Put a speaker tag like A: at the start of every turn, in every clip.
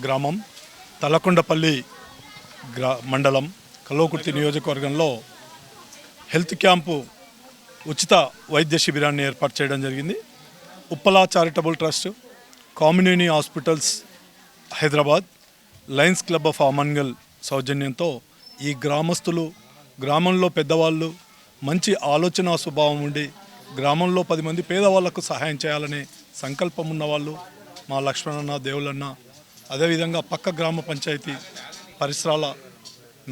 A: గ్రామం తలకొండపల్లి గ్రా మండలం కల్వకుర్తి నియోజకవర్గంలో హెల్త్ క్యాంపు ఉచిత వైద్య శిబిరాన్ని ఏర్పాటు చేయడం జరిగింది. Uppala charitable trust community hospitals Hyderabad lions club of Amangal సౌజన్యంతో ఈ గ్రామస్తులు గ్రామంలో పెద్దవాళ్ళు మంచి ఆలోచన స్వభావం ఉండి గ్రామంలో పది మంది పేదవాళ్ళకు సహాయం చేయాలనే సంకల్పం ఉన్నవాళ్ళు మా లక్ష్మణన్న దేవులన్న అదేవిధంగా పక్క గ్రామ పంచాయతీ పరిసరాల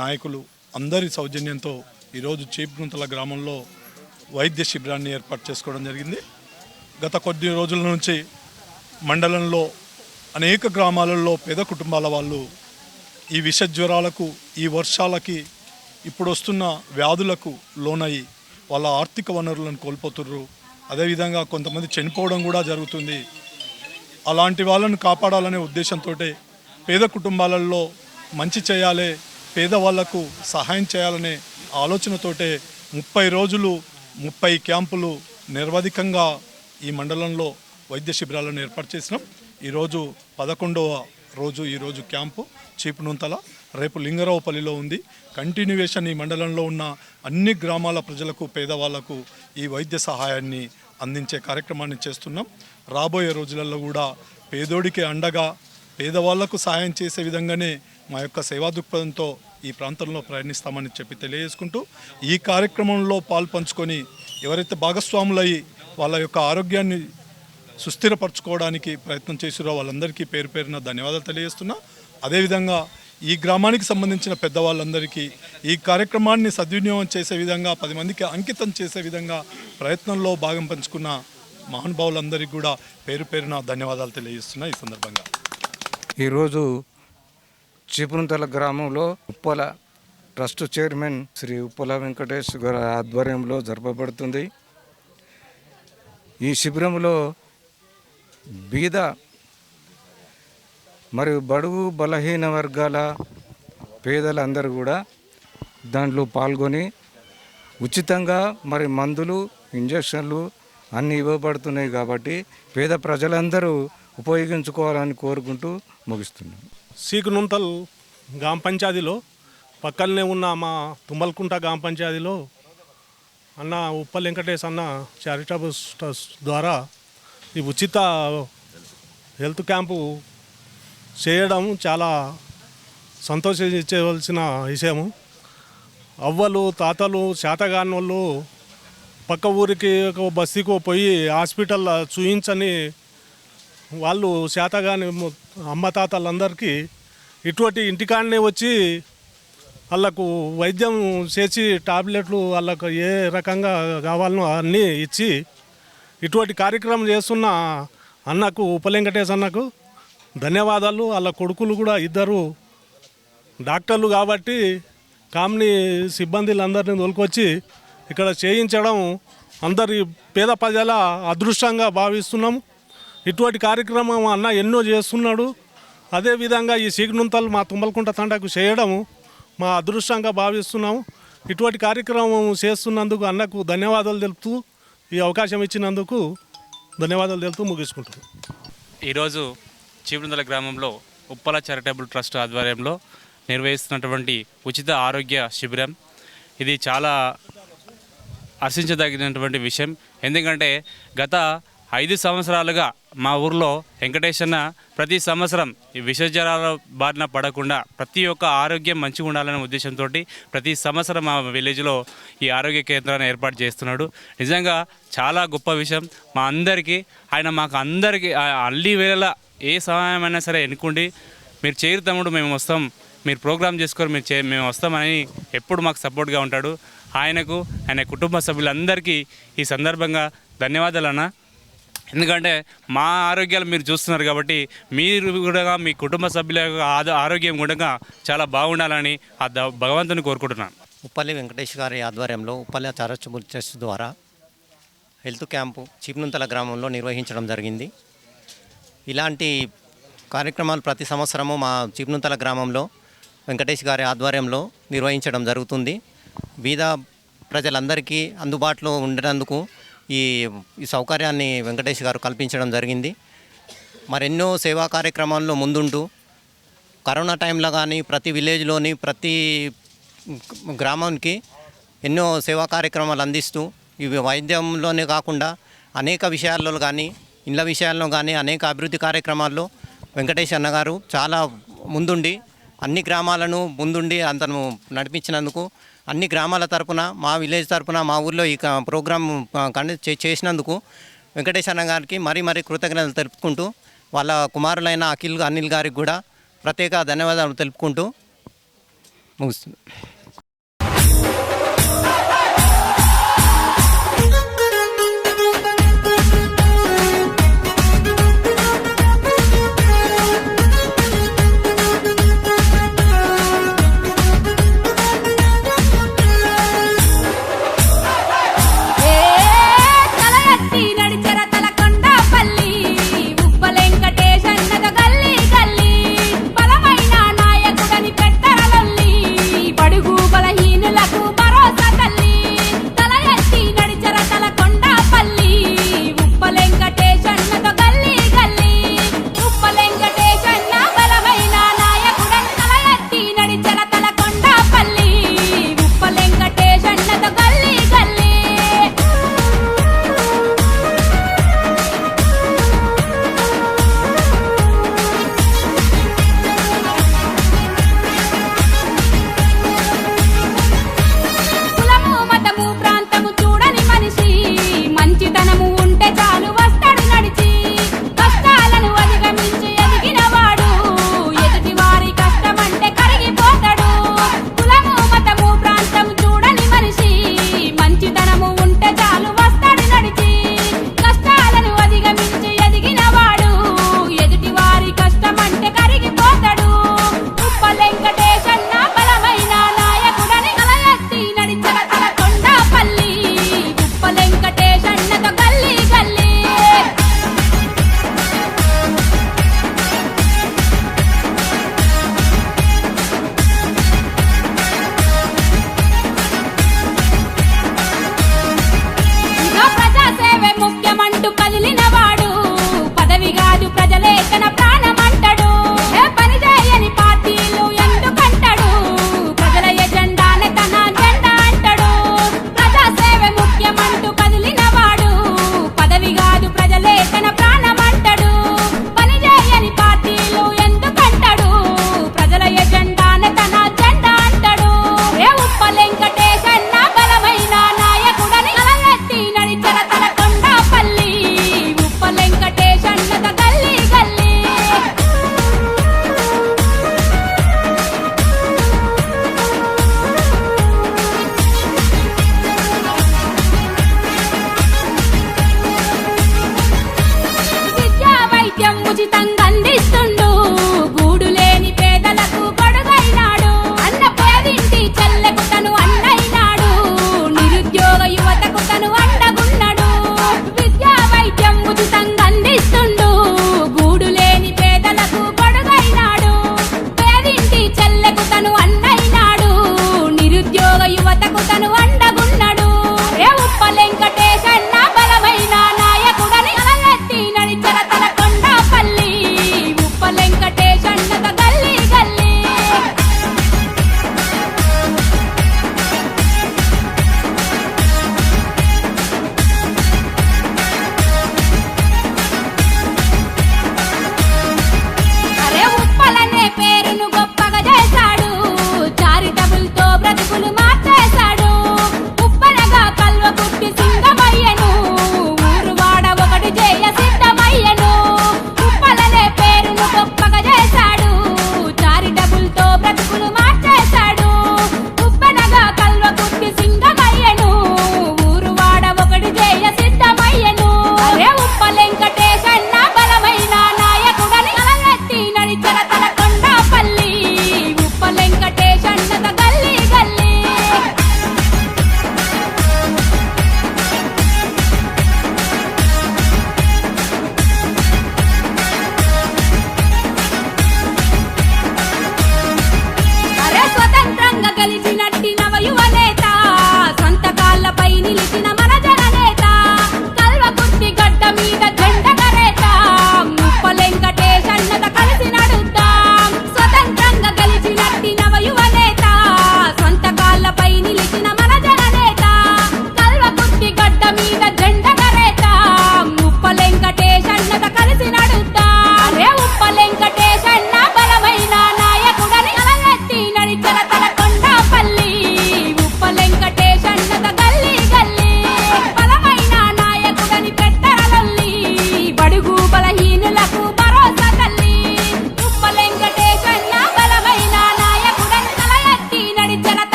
A: నాయకులు అందరి సౌజన్యంతో ఈరోజు చీపుగుంతల గ్రామంలో వైద్య శిబిరాన్ని ఏర్పాటు చేసుకోవడం జరిగింది. గత కొద్ది రోజుల నుంచి మండలంలో అనేక గ్రామాలలో పేద కుటుంబాల వాళ్ళు ఈ విష జ్వరాలకు ఈ వర్షాలకి ఇప్పుడు వస్తున్న వ్యాధులకు లోనయ్యి వాళ్ళ ఆర్థిక వనరులను కోల్పోతుర్రు. అదేవిధంగా కొంతమంది చనిపోవడం కూడా జరుగుతుంది. అలాంటి వాళ్ళను కాపాడాలనే ఉద్దేశంతో పేద కుటుంబాలలో మంచి చేయాలి పేదవాళ్ళకు సహాయం చేయాలనే ఆలోచనతోటే ముప్పై రోజులు ముప్పై క్యాంపులు నిర్వధికంగా ఈ మండలంలో వైద్య శిబిరాలను ఏర్పాటు చేసినాం. ఈరోజు పదకొండవ రోజు ఈరోజు క్యాంపు చీపునుంతల రేపు లింగరావుపల్లిలో ఉంది. కంటిన్యూవేషన్ ఈ మండలంలో ఉన్న అన్ని గ్రామాల ప్రజలకు పేదవాళ్ళకు ఈ వైద్య సహాయాన్ని అందించే కార్యక్రమాన్ని చేస్తున్నాం. రాబోయే రోజులలో కూడా పేదోడికి అండగా పేదవాళ్ళకు సహాయం చేసే విధంగానే మా యొక్క సేవా దృక్పథంతో ఈ ప్రాంతంలో ప్రయాణిస్తామని చెప్పి తెలియజేసుకుంటూ ఈ కార్యక్రమంలో పాల్పంచుకొని ఎవరైతే భాగస్వాములయ్యి వాళ్ళ యొక్క ఆరోగ్యాన్ని సుస్థిరపరచుకోవడానికి ప్రయత్నం చేసిరో వాళ్ళందరికీ పేరు పేరున ధన్యవాదాలు తెలియజేస్తున్నా. అదేవిధంగా ఈ గ్రామానికి సంబంధించిన పెద్దవాళ్ళందరికీ ఈ కార్యక్రమాన్ని సద్వినియోగం చేసే విధంగా పది మందికి అంకితం చేసే విధంగా ప్రయత్నంలో భాగం పంచుకున్న మహానుభావులందరికీ కూడా పేరు పేరున ధన్యవాదాలు తెలియజేస్తున్నా ఈ సందర్భంగా.
B: ఈరోజు చీపురుంతల గ్రామంలో ఉప్పల ట్రస్ట్ చైర్మన్ శ్రీ ఉప్పల వెంకటేష్ గారి ఆధ్వర్యంలో జరపబడుతుంది. ఈ శిబిరంలో బీద మరియు బడుగు బలహీన వర్గాల పేదలందరూ కూడా దాంట్లో పాల్గొని ఉచితంగా మరి మందులు ఇంజక్షన్లు అన్నీ ఇవ్వబడుతున్నాయి కాబట్టి పేద ప్రజలందరూ ఉపయోగించుకోవాలని కోరుకుంటూ ముగిస్తున్నాం.
C: సీకునుంతల్ గ్రామ పంచాయతీలో పక్కనే ఉన్న మా తుమ్మల్కుంట గ్రామ పంచాయతీలో అన్న ఉప్పల్ వెంకటేష్ అన్న చారిటబుల్ ట్రస్ట్ ద్వారా ఈ ఉచిత హెల్త్ క్యాంపు చేయడం చాలా సంతోషించవలసిన విషయము. అవ్వలు తాతలు చేతగాని వాళ్ళు పక్క ఊరికి ఒక బస్తీకో పోయి హాస్పిటల్లో చూయించని వాళ్ళు శాతగాని అమ్మ తాతలందరికీ ఇటువంటి ఇంటికాడనే వచ్చి వాళ్ళకు వైద్యం చేసి టాబ్లెట్లు వాళ్ళకు ఏ రకంగా కావాలనో అన్నీ ఇచ్చి ఇటువంటి కార్యక్రమం చేస్తున్న అన్నకు ఉపలింకటేశ్ అన్నకు ధన్యవాదాలు. వాళ్ళ కొడుకులు కూడా ఇద్దరు డాక్టర్లు కాబట్టి కామ్ని సిబ్బందిలందరినీ తోలుకొచ్చి ఇక్కడ చేయించడం అందరి పేద ప్రజల అదృష్టంగా భావిస్తున్నాము ఇటువంటి కార్యక్రమం అన్న ఎన్నో చేస్తున్నాడు. అదేవిధంగా ఈ సీగ్నుంతలు మా తుమ్మలకుంట తండకు చేయడం మా అదృష్టంగా భావిస్తున్నాము ఇటువంటి కార్యక్రమం చేస్తున్నందుకు అన్నకు ధన్యవాదాలు తెలుపుతూ ఈ అవకాశం ఇచ్చినందుకు ధన్యవాదాలు తెలుపుతూ ముగించుకుంటున్నాను
D: ఈరోజు చీపురుందల గ్రామంలో ఉప్పల చారిటబుల్ ట్రస్ట్ ఆధ్వర్యంలో నిర్వహిస్తున్నటువంటి ఉచిత ఆరోగ్య శిబిరం. ఇది చాలా హర్షించదగినటువంటి విషయం. ఎందుకంటే గత ఐదు సంవత్సరాలుగా మా ఊర్లో వెంకటేశన్న ప్రతి సంవత్సరం ఈ విషజ్వరాల బారిన పడకుండా ప్రతి ఒక్క ఆరోగ్యం మంచిగా ఉండాలనే ఉద్దేశంతో ప్రతి సంవత్సరం మా విలేజ్లో ఈ ఆరోగ్య కేంద్రాన్ని ఏర్పాటు చేస్తున్నాడు. నిజంగా చాలా గొప్ప విషయం. మా అందరికీ ఆయన మాకు అందరికీ అల్లి వేళ ఏ సహాయమైనా సరే ఎన్నుకోండి. మీరు చేరు తమ్ముడు మేము వస్తాం. మీరు ప్రోగ్రామ్ చేసుకోరు మీరు చే మేము వస్తామని ఎప్పుడు మాకు సపోర్ట్గా ఉంటాడు. ఆయనకు ఆయన కుటుంబ సభ్యులందరికీ ఈ సందర్భంగా ధన్యవాదాలు అన్న. ఎందుకంటే మా ఆరోగ్యాలు మీరు చూస్తున్నారు కాబట్టి మీరు కూడా మీ కుటుంబ సభ్యుల ఆద- ఆరోగ్యం కూడా చాలా బాగుండాలని ఆ ద- భగవంతుని కోరుకుంటున్నాను.
E: ఉప్పల్లి వెంకటేష్ గారి ఆధ్వర్యంలో ఉప్పల్లి చరచు చర్చ్ ద్వారా హెల్త్ క్యాంపు చిప్నుంతల గ్రామంలో నిర్వహించడం జరిగింది. ఇలాంటి కార్యక్రమాలు ప్రతి సంవత్సరము మా చిబ్నుతల గ్రామంలో వెంకటేష్ గారి ఆధ్వర్యంలో నిర్వహించడం జరుగుతుంది. బీద ప్రజలందరికీ అందుబాటులో ఉండేందుకు ఈ ఈ సౌకర్యాన్ని వెంకటేష్ గారు కల్పించడం జరిగింది. మరెన్నో సేవా కార్యక్రమాల్లో ముందుంటూ కరోనా టైంలో కానీ ప్రతి విలేజ్లోని ప్రతి గ్రామానికి ఎన్నో సేవా కార్యక్రమాలు అందిస్తూ ఇవి వైద్యంలోనే కాకుండా అనేక విషయాల్లో కానీ ఇండ్ల విషయాల్లో కానీ అనేక అభివృద్ధి కార్యక్రమాల్లో వెంకటేష్ అన్నగారు చాలా ముందుండి అన్ని గ్రామాలను ముందుండి అతను నడిపించినందుకు అన్ని గ్రామాల తరపున మా విలేజ్ తరపున మా ఊర్లో ఈ ప్రోగ్రాం చేసినందుకు వెంకటేష్ అన్న గారికి మరీ మరీ కృతజ్ఞతలు తెలుపుకుంటూ వాళ్ళ కుమారులైన అఖిల్ అనిల్ గారికి కూడా ప్రత్యేక ధన్యవాదాలు తెలుపుకుంటూ ముగుస్తుంది